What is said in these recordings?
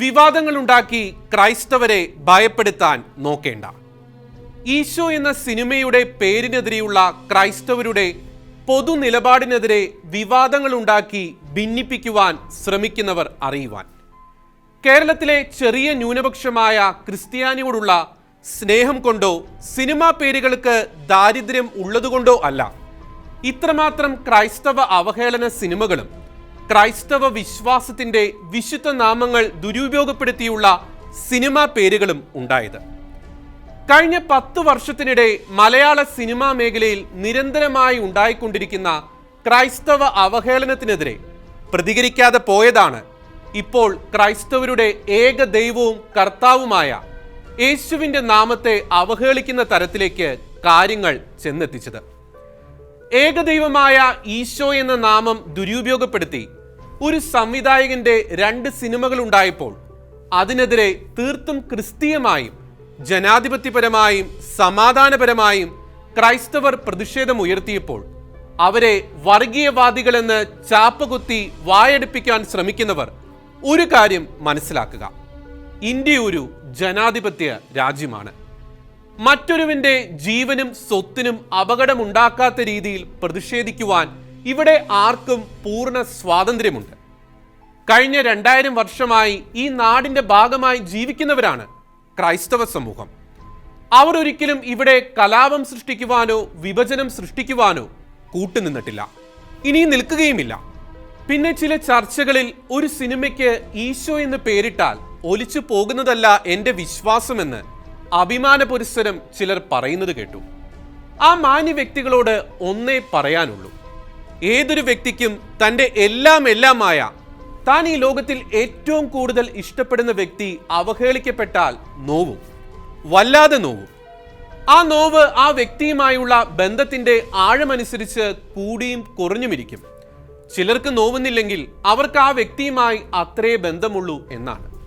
വിവാദങ്ങളുണ്ടാക്കി ക്രൈസ്തവരെ ഭയപ്പെടുത്താൻ നോക്കേണ്ട. ഈശോ എന്ന സിനിമയുടെ പേരിനെതിരെയുള്ള ക്രൈസ്തവരുടെ പൊതു നിലപാടിനെതിരെ വിവാദങ്ങളുണ്ടാക്കി ഭിന്നിപ്പിക്കുവാൻ ശ്രമിക്കുന്നവർ അറിയുവാൻ. കേരളത്തിലെ ചെറിയ ന്യൂനപക്ഷമായ ക്രിസ്ത്യാനിയോടുള്ള സ്നേഹം കൊണ്ടോ സിനിമാ പേരുകൾക്ക് ദാരിദ്ര്യം ഉള്ളതുകൊണ്ടോ അല്ല. ഇത്രമാത്രം ക്രൈസ്തവ അവഹേളന സിനിമകളും ക്രൈസ്തവ വിശ്വാസത്തിന്റെ വിശുദ്ധ നാമങ്ങൾ ദുരുപയോഗപ്പെടുത്തിയുള്ള സിനിമാ പേരുകളും ഉണ്ടായത്. കഴിഞ്ഞ പത്ത് വർഷത്തിനിടെ മലയാള സിനിമാ മേഖലയിൽ നിരന്തരമായി ഉണ്ടായിക്കൊണ്ടിരിക്കുന്ന ക്രൈസ്തവ അവഹേളനത്തിനെതിരെ പ്രതികരിക്കാതെ പോയതാണ് ഇപ്പോൾ ക്രൈസ്തവരുടെ ഏക ദൈവവും കർത്താവുമായ യേശുവിന്റെ നാമത്തെ അവഹേളിക്കുന്ന തരത്തിലേക്ക് കാര്യങ്ങൾ ചെന്നെത്തിച്ചത്. ഏകദൈവമായ ഈശോ എന്ന നാമം ദുരുപയോഗപ്പെടുത്തി ഒരു സംവിധായകന്റെ രണ്ട് സിനിമകൾ ഉണ്ടായപ്പോൾ അതിനെതിരെ തീർത്തും ക്രിസ്തീയമായും ജനാധിപത്യപരമായും സമാധാനപരമായും ക്രൈസ്തവർ പ്രതിഷേധമുയർത്തിയപ്പോൾ അവരെ വർഗീയവാദികളെന്ന് ചാപ്പകുത്തി വായടിപ്പിക്കാൻ ശ്രമിക്കുന്നവർ ഒരു കാര്യം മനസ്സിലാക്കുക. ഇന്ത്യ ഒരു ജനാധിപത്യ രാജ്യമാണ്. മറ്റൊരുവിന്റെ ജീവനും സ്വത്തിനും അപകടമുണ്ടാക്കാത്ത രീതിയിൽ പ്രതിഷേധിക്കുവാൻ ഇവിടെ ആർക്കും പൂർണ സ്വാതന്ത്ര്യമുണ്ട്. കഴിഞ്ഞ രണ്ടായിരം വർഷമായി ഈ നാടിന്റെ ഭാഗമായി ജീവിക്കുന്നവരാണ് ക്രൈസ്തവ സമൂഹം. അവർ ഒരിക്കലും ഇവിടെ കലാപം സൃഷ്ടിക്കുവാനോ വിഭജനം സൃഷ്ടിക്കുവാനോ കൂട്ടുനിന്നിട്ടില്ല. ഇനി നിൽക്കുകയുമില്ല. പിന്നെ ചില ചർച്ചകളിൽ ഒരു സിനിമയ്ക്ക് ഈശോ എന്ന് പേരിട്ടാൽ ഒലിച്ചു പോകുന്നതല്ല എന്റെ വിശ്വാസമെന്ന് അഭിമാന പുരസ്സരം ചിലർ പറയുന്നത് കേട്ടു. ആ മാന്യ വ്യക്തികളോട് ഒന്നേ പറയാനുള്ളൂ. ഏതൊരു വ്യക്തിക്കും തന്റെ എല്ലാം എല്ലാമായ താൻ ഈ ലോകത്തിൽ ഏറ്റവും കൂടുതൽ ഇഷ്ടപ്പെടുന്ന വ്യക്തി അവഹേളിക്കപ്പെട്ടാൽ നോവും വല്ലാതെ നോവും. ആ നോവ് ആ വ്യക്തിയുമായുള്ള ബന്ധത്തിന്റെ ആഴമനുസരിച്ച് കൂടിയും കുറഞ്ഞുമിരിക്കും. ചിലർക്ക് നോവുന്നില്ലെങ്കിൽ അവർക്ക് ആ വ്യക്തിയുമായി അത്രേ ബന്ധമുള്ളൂ എന്നാണ്.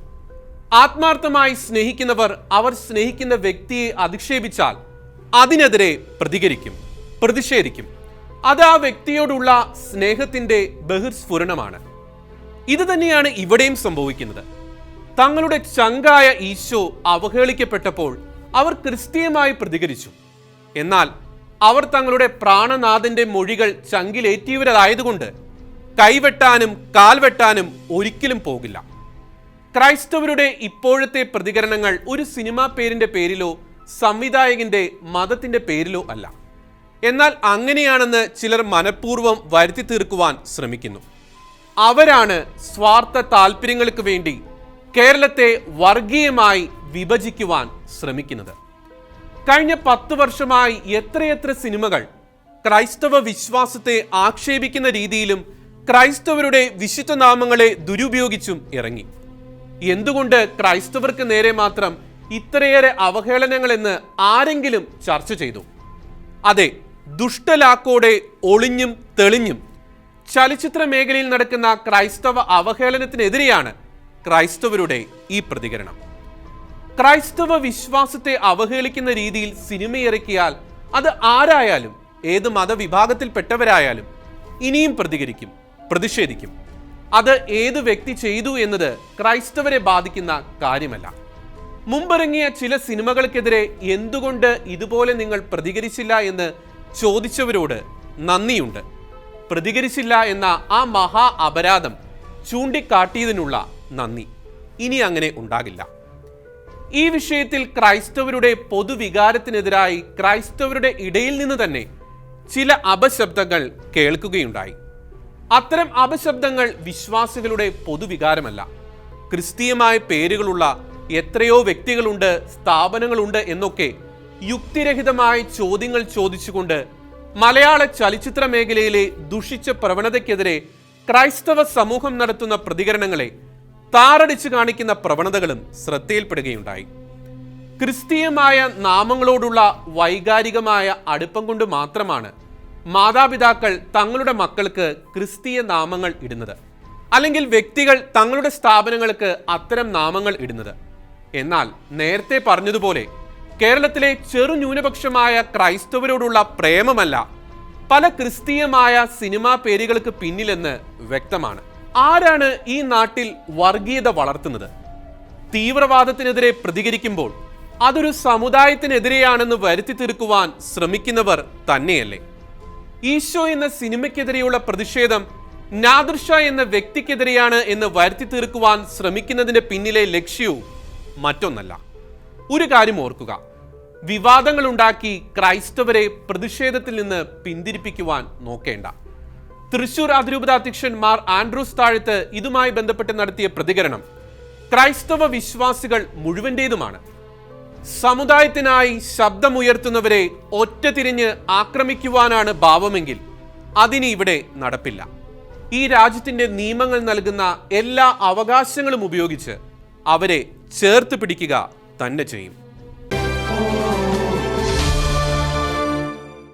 ആത്മാർത്ഥമായി സ്നേഹിക്കുന്നവർ അവർ സ്നേഹിക്കുന്ന വ്യക്തിയെ അധിക്ഷേപിച്ചാൽ അതിനെതിരെ പ്രതികരിക്കും പ്രതിഷേധിക്കും. അത് ആ വ്യക്തിയോടുള്ള സ്നേഹത്തിന്റെ ബഹിർസ്ഫുരണമാണ്. ഇത് തന്നെയാണ് ഇവിടെയും സംഭവിക്കുന്നത്. തങ്ങളുടെ ചങ്കായ ഈശോ അവഹേളിക്കപ്പെട്ടപ്പോൾ അവർ ക്രിസ്തീയമായി പ്രതികരിച്ചു. എന്നാൽ അവർ തങ്ങളുടെ പ്രാണനാഥന്റെ മൊഴികൾ ചങ്കിലേറ്റിയവരായതുകൊണ്ട് കൈവെട്ടാനും കാൽവെട്ടാനും ഒരിക്കലും പോകില്ല. ക്രൈസ്തവരുടെ ഇപ്പോഴത്തെ പ്രതികരണങ്ങൾ ഒരു സിനിമാ പേരിന്റെ പേരിലോ സംവിധായകന്റെ മതത്തിന്റെ പേരിലോ അല്ല. എന്നാൽ അങ്ങനെയാണെന്ന് ചിലർ മനഃപൂർവം വരുത്തി തീർക്കുവാൻ ശ്രമിക്കുന്നു. അവരാണ് സ്വാർത്ഥ താല്പര്യങ്ങൾക്ക് വേണ്ടി കേരളത്തെ വർഗീയമായി വിഭജിക്കുവാൻ ശ്രമിക്കുന്നത്. കഴിഞ്ഞ പത്ത് വർഷമായി എത്രയെത്ര സിനിമകൾ ക്രൈസ്തവ വിശ്വാസത്തെ ആക്ഷേപിക്കുന്ന രീതിയിലും ക്രൈസ്തവരുടെ വിശുദ്ധ നാമങ്ങളെ ദുരുപയോഗിച്ചും ഇറങ്ങി. എന്തുകൊണ്ട് ക്രൈസ്തവർക്ക് നേരെ മാത്രം ഇത്രയേറെ അവഹേളനങ്ങളെന്ന് ആരെങ്കിലും ചർച്ച ചെയ്തു? അതെ ദുഷ്ടലാക്കോടെ ഒളിഞ്ഞും തെളിഞ്ഞും ചലച്ചിത്ര മേഖലയിൽ നടക്കുന്ന ക്രൈസ്തവ അവഹേളനത്തിനെതിരെയാണ് ക്രൈസ്തവരുടെ ഈ പ്രതികരണം. ക്രൈസ്തവ വിശ്വാസത്തെ അവഹേളിക്കുന്ന രീതിയിൽ സിനിമ ഇറക്കിയാൽ അത് ആരായാലും ഏത് മതവിഭാഗത്തിൽപ്പെട്ടവരായാലും ഇനിയും പ്രതികരിക്കും പ്രതിഷേധിക്കും. അത് ഏത് വ്യക്തി ചെയ്തു എന്നത് ക്രൈസ്തവരെ ബാധിക്കുന്ന കാര്യമല്ല. മുമ്പിറങ്ങിയ ചില സിനിമകൾക്കെതിരെ എന്തുകൊണ്ട് ഇതുപോലെ നിങ്ങൾ പ്രതികരിച്ചില്ല എന്ന് ചോദിച്ചവരോട് നന്ദിയുണ്ട്. പ്രതികരിച്ചില്ല എന്ന ആ മഹാ അപരാധം ചൂണ്ടിക്കാട്ടിയതിനുള്ള നന്ദി. ഇനി അങ്ങനെ ഉണ്ടാകില്ല. ഈ വിഷയത്തിൽ ക്രൈസ്തവരുടെ പൊതുവികാരത്തിനെതിരായി ക്രൈസ്തവരുടെ ഇടയിൽ നിന്ന് തന്നെ ചില അപശബ്ദങ്ങൾ കേൾക്കുകയുണ്ടായി. അത്തരം അപശബ്ദങ്ങൾ വിശ്വാസികളുടെ പൊതുവികാരമല്ല. ക്രിസ്തീയമായ പേരുകളുള്ള എത്രയോ വ്യക്തികളുണ്ട് സ്ഥാപനങ്ങളുണ്ട് എന്നൊക്കെ യുക്തിരഹിതമായ ചോദ്യങ്ങൾ ചോദിച്ചുകൊണ്ട് മലയാള ചലച്ചിത്ര മേഖലയിലെ ദുഷിച്ച പ്രവണതയ്ക്കെതിരെ ക്രൈസ്തവ സമൂഹം നടത്തുന്ന പ്രതികരണങ്ങളെ താറടിച്ചു കാണിക്കുന്ന പ്രവണതകളും ശ്രദ്ധയിൽപ്പെടുകയുണ്ടായി. ക്രിസ്തീയമായ നാമങ്ങളോടുള്ള വൈകാരികമായ അടുപ്പം കൊണ്ട് മാത്രമാണ് മാതാപിതാക്കൾ തങ്ങളുടെ മക്കൾക്ക് ക്രിസ്തീയ നാമങ്ങൾ ഇടുന്നത്. അല്ലെങ്കിൽ വ്യക്തികൾ തങ്ങളുടെ സ്ഥാപനങ്ങൾക്ക് അത്തരം നാമങ്ങൾ ഇടുന്നത്. എന്നാൽ നേരത്തെ പറഞ്ഞതുപോലെ കേരളത്തിലെ ചെറു ന്യൂനപക്ഷമായ ക്രൈസ്തവരോടുള്ള പ്രേമമല്ല പല ക്രിസ്തീയമായ സിനിമാ പേരുകൾക്ക് പിന്നിലെന്ന് വ്യക്തമാണ്. ആരാണ് ഈ നാട്ടിൽ വർഗീയത വളർത്തുന്നത്? തീവ്രവാദത്തിനെതിരെ പ്രതികരിക്കുമ്പോൾ അതൊരു സമുദായത്തിനെതിരെയാണെന്ന് വരുത്തി തീർക്കുവാൻ ശ്രമിക്കുന്നവർ തന്നെയല്ലേ? ഈശോ എന്ന സിനിമയ്ക്കെതിരെയുള്ള പ്രതിഷേധം നാദൃഷ എന്ന വ്യക്തിക്കെതിരെയാണ് എന്ന് വരുത്തി തീർക്കുവാൻ ശ്രമിക്കുന്നതിന്റെ പിന്നിലെ ലക്ഷ്യവും മറ്റൊന്നല്ല. ഒരു കാര്യം ഓർക്കുക. വിവാദങ്ങൾ ഉണ്ടാക്കി ക്രൈസ്തവരെ പ്രതിഷേധത്തിൽ നിന്ന് പിന്തിരിപ്പിക്കുവാൻ നോക്കേണ്ട. തൃശൂർ അതിരൂപത അധ്യക്ഷൻ മാർ ആൻഡ്രൂസ് താഴത്ത് ഇതുമായി ബന്ധപ്പെട്ട് നടത്തിയ പ്രതികരണം ക്രൈസ്തവ വിശ്വാസികൾ മുഴുവന്റേതുമാണ്. സമുദായത്തിനായി ശബ്ദമുയർത്തുന്നവരെ ഒറ്റ തിരിഞ്ഞ് ആക്രമിക്കുവാനാണ് ഭാവമെങ്കിൽ അതിന് ഇവിടെ നടപ്പില്ല. ഈ രാജ്യത്തിന്റെ നിയമങ്ങൾ നൽകുന്ന എല്ലാ അവകാശങ്ങളും ഉപയോഗിച്ച് അവരെ ചേർത്ത് പിടിക്കുക തന്നെ ചെയ്യും.